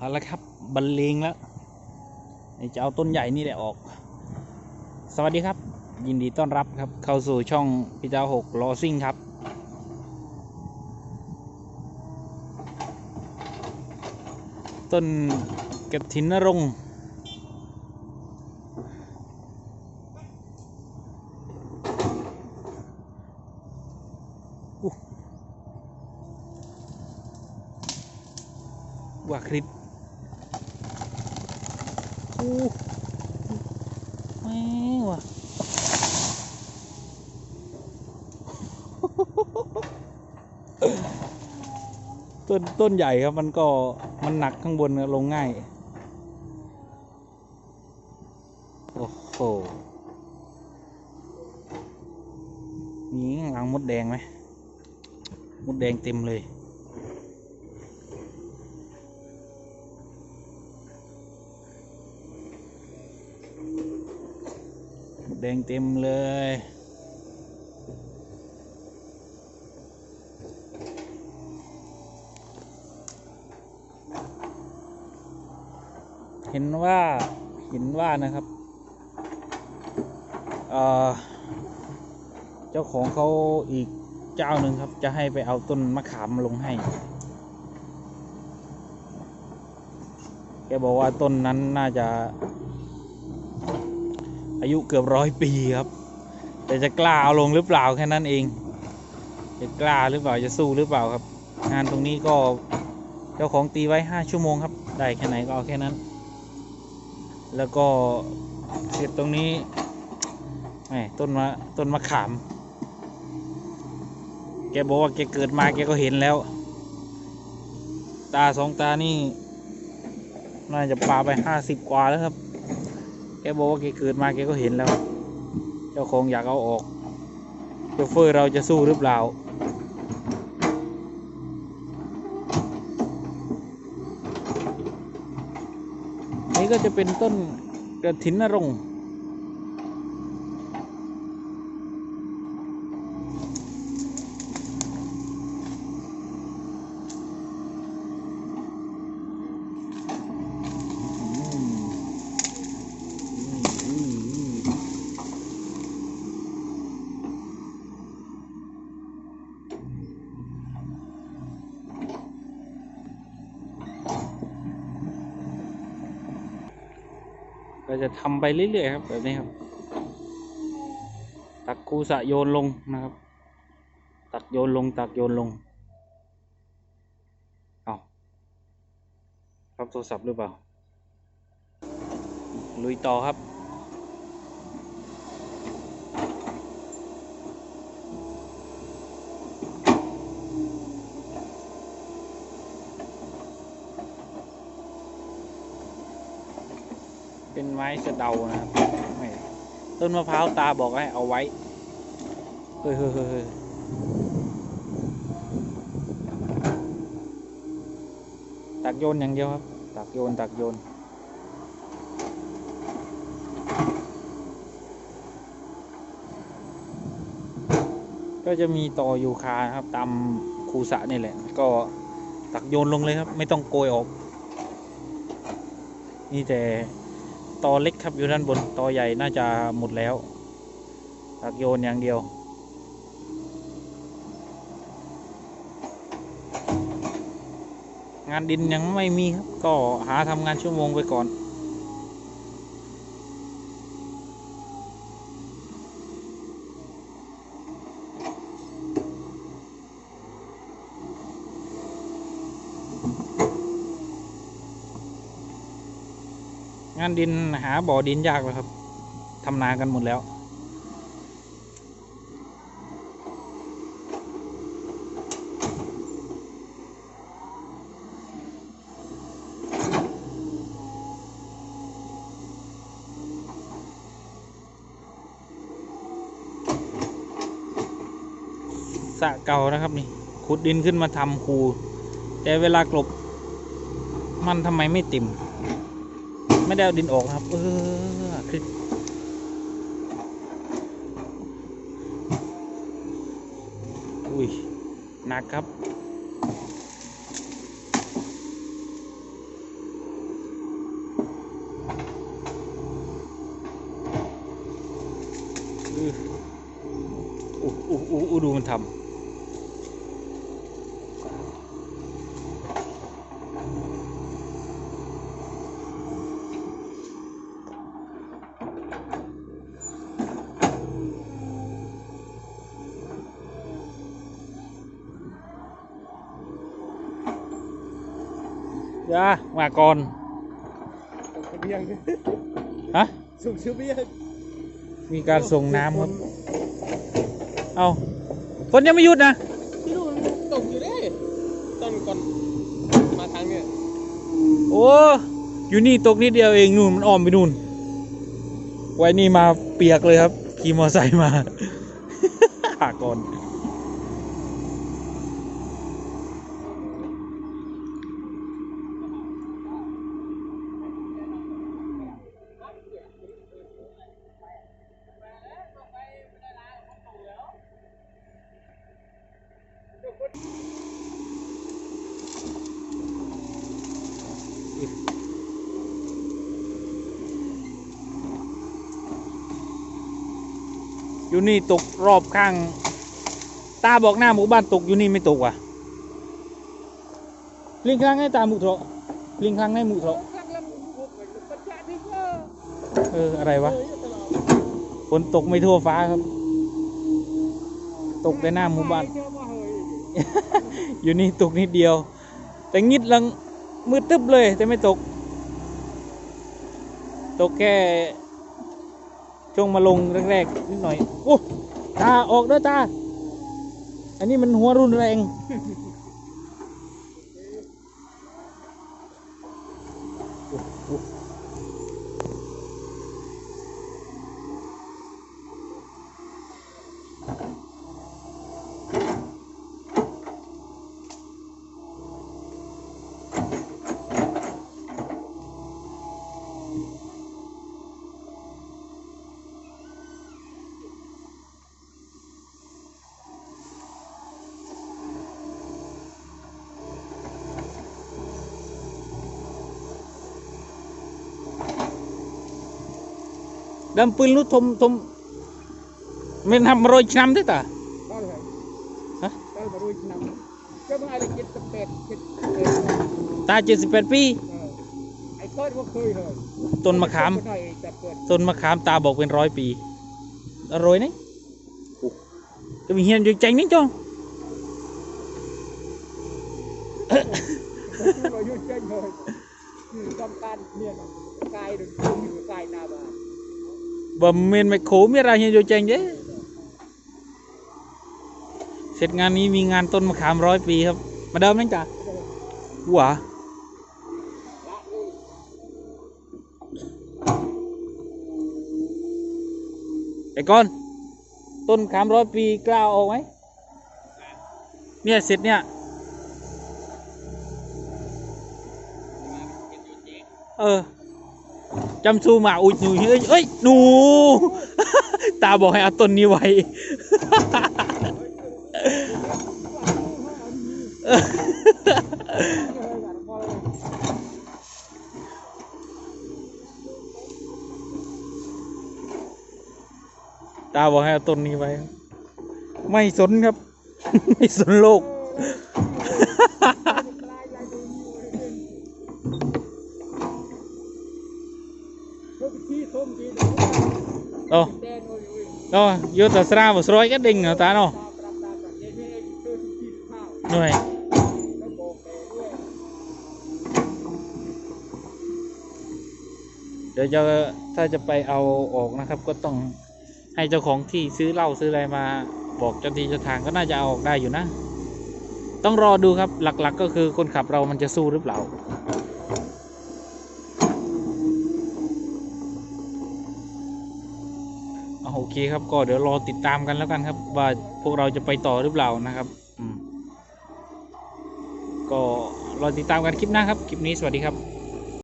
เอาละครับบรรเลงแล้วจะเอาต้นใหญ่นี่แหละออก สวัสดีครับ ยินดีต้อนรับครับ เข้าสู่ช่องพี่เจ้าหกลอซิ่งครับ ต้นกระถินนรงผู้ว่าคลิป แม่ว่ะต้นต้นใหญ่ครับมันก็มันหนักข้างบนลงง่าย โอ้โหมีหลังมดแดงไหมมดแดงเต็มเลย แดงเต็มเลย เห็นว่าเห็นว่านะครับเจ้าของเขาอีกเจ้าหนึ่งครับ จะให้ไปเอาต้นมะขามลงให้ แกบอกว่าต้นนั้นน่าจะ อายุเกือบร้อยปีครับ แต่จะกล้าเอาลงหรือเปล่าแค่นั้นเอง จะกล้าหรือเปล่าจะสู้หรือเปล่าครับ งานตรงนี้ก็เจ้าของตีไว้ห้าชั่วโมงครับ ได้แค่ไหนก็เอาแค่นั้น แล้วก็เสร็จตรงนี้แหมต้นมะต้นมะขาม แกบอกว่าแกเกิดมาแกก็เห็นแล้ว ตาสองตานี่ น่าจะปลาไปห้าสิบกว่าแล้วครับ บอกว่าแกเกิดมาแกก็เห็นแล้ว เจ้าของอยากเอาออกโชเฟอร์เราจะสู้หรือเปล่า นี่ก็จะเป็นต้นกระถินนรงค์ ก็จะทำไปเรื่อยๆครับแบบนี้ครับ ตักคูสะโยนลงนะครับ ตักโยนลง ตักโยนลงเอาครับโทรศัพท์หรือเปล่าลุยต่อครับ ไม้สะเดานะครับแหม่ต้นมะพร้าวตาบอกให้เอาไว้เฮ้ยเฮ้ยเฮ้ยเฮ้ยตักโยนอย่างเดียวครับ ตักโยน ตักโยน ก็จะมีต่อยูคาครับ ตามคูสะนี่แหละ ก็ตักโยนลงเลยครับ ไม่ต้องโกยออก นี่แต่ ตอเล็กครับอยู่ด้านบนตอใหญ่น่าจะหมดแล้วตักโยนอย่างเดียวงานดินยังไม่มีครับ ก็หาทำงานชั่วโมงไปก่อน งานดินหาบ่อดินยากแล้วครับทำนากันหมดแล้ว สะเก่านะครับนี่ขุดดินขึ้นมาทำคูแต่เวลากลบ มันทำไมไม่ติ่ม ไม่ได้เอาดินออกนะครับ เออคลิปอุ้ยหนักครับอู้อู้อู้ดูมันทำ อย่ามาก่อนส่งเสบียงฮะส่งเสบียงมีการส่งน้ำครับเอาฝนยังไม่หยุดนะที่นู่นตกอยู่เลยตอนก่อนมาทางเนี่ยโอ้อยู่นี่ตกนิดเดียวเองนู่นมันอ้อมไปนู่นไว้นี่มาเปียกเลยครับขี่มอไซค์มาหาก่อน อยู่นี่ตกรอบข้าง ตาบอกหน้าหมู่บ้านตกอยู่นี่ไม่ตกว่ะลิงครั้งให้ตาหมุเถอะลิงครั้งให้หมุเถอะเอออะไรวะฝนตกไม่ทั่วฟ้าครับ ตกแต่หน้าหมู่บ้าน อยู่นี่ตกนิดเดียว แต่งิดลังมืดตึ๊บเลยแต่ไม่ตก ตกแค่ ช่วงมาลงแรกๆนิดหน่อยโอ้ตาออกด้อตา อันนี้มันหัวรุนแรงโอ้โដើមពឹលនោះធំធំមាន100ឆ្នាំទេតាដល់ហើយហ៎ដល់100ឆ្នាំចុះបងឲ្យ78តា78 2អីគាត់មកឃើញហើយទុនមកខាំទុនមកខាំតាបោកវិញ102 100នេះទៅវិញ្ញាណយកចាញ់នេះចុះយកចាញ់ហើយគឺសំខាន់មានកាយឬគុំកាយណាបាទ บอกเป็นร้อยปีอร่อยนะโอ้จะมีเฮียนอยู่ใจนี่จ้องเรายุ่งจ้งเลยต้องการเนี่ยกายดึงเมนไม่โขมีอะไรเฮียนอยู่ใจเด้เสร็จงานนี้มีงานต้นมะขามร้อยปีครับ มาเดิมนั่นจ้ะหัวไอ้ก้อน ต้นขามร้อยปีกล้าออกไหมเนี่ยเสร็จเนี่ยเออ จำซูมาอุดหนูเฮ้ยเอ้ยหนู ตาบอกให้เอาต้นนี้ไว้ ตาบอกให้เอาต้นนี้ไว้ ไม่สนครับ ไม่สนโลก rồi, vô tờ sra vào sroi cái đinh hả ta nó? Rồi. เดี๋ยวจะถ้าจะไปเอาออกนะครับ ก็ต้องให้เจ้าของที่ซื้อเหล้าซื้ออะไรมาบอกเจ้าที่เจ้าทางก็น่าจะเอาออกได้อยู่นะ ต้องรอดูครับหลักๆก็คือคนขับเรามันจะสู้หรือเปล่า อะโอ เคครับก็เดี๋ยวรอติดตามกันแล้วกันครับ ว่าพวกเราจะไปต่อหรือเปล่านะครับอืมก็รอติดตามกันคลิปหน้าครับ คลิปนี้สวัสดีครับ